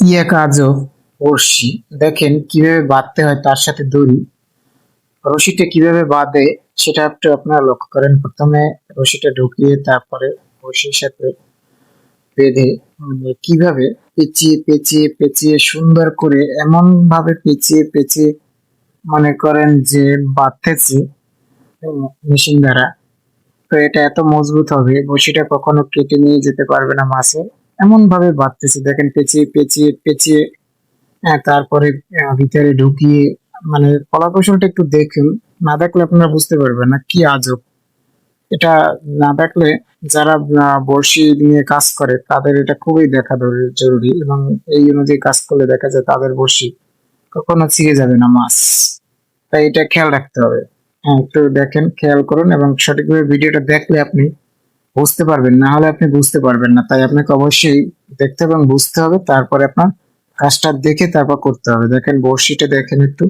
ইয়ে কাজও বড়শি দেখেন কীভাবে বাঁধতে হয় তার সাথে দড়ি। রশিটা কীভাবে বাঁধে সেটা একটু আপনারা লক্ষ্য করেন। প্রথমে রশিটা ঢুকিয়ে তারপরে বড়শির সাথে বেঁধে মানে কীভাবে পেঁচিয়ে পেঁচিয়ে পেঁচিয়ে সুন্দর করে এমন ভাবে পেঁচিয়ে পেঁচিয়ে মনে করেন যে বাঁধতেছি মেশিন দ্বারা। তো এটা এত মজবুত হবে বড়শিটা কখনো কেটে নিয়ে যেতে পারবে না মাছে এমন ভাবে বাঁধতেছি দেখেন পেঁচিয়ে পেঁচিয়ে পেঁচিয়ে হ্যাঁ, তারপরে ভিতরে ঢুকিয়ে মানে কলা কৌশলটা একটু দেখুন। না দেখলে আপনারা বুঝতে পারবেন না কি আজব। এটা না দেখলে যারা বড়শি নিয়ে কাজ করে তাদের এটা খুবই দেখা জরুরি এবং এই অনুযায়ী কাজ করলে দেখা যায় তাদের বড়শি কখনো ছিঁড়ে যাবে না মাছ। তাই এটা খেয়াল রাখতে হবে। হ্যাঁ একটু দেখেন খেয়াল করুন এবং সঠিকভাবে ভিডিওটা দেখলে আপনি বুঝতে পারবেন, না হলে আপনি বুঝতে পারবেন না। তাই আপনাকে অবশ্যই দেখতে এবং বুঝতে হবে, তারপরে আপনার কাজটা দেখে তারপর করতে হবে। দেখেন বড়শিটা দেখেন একটু।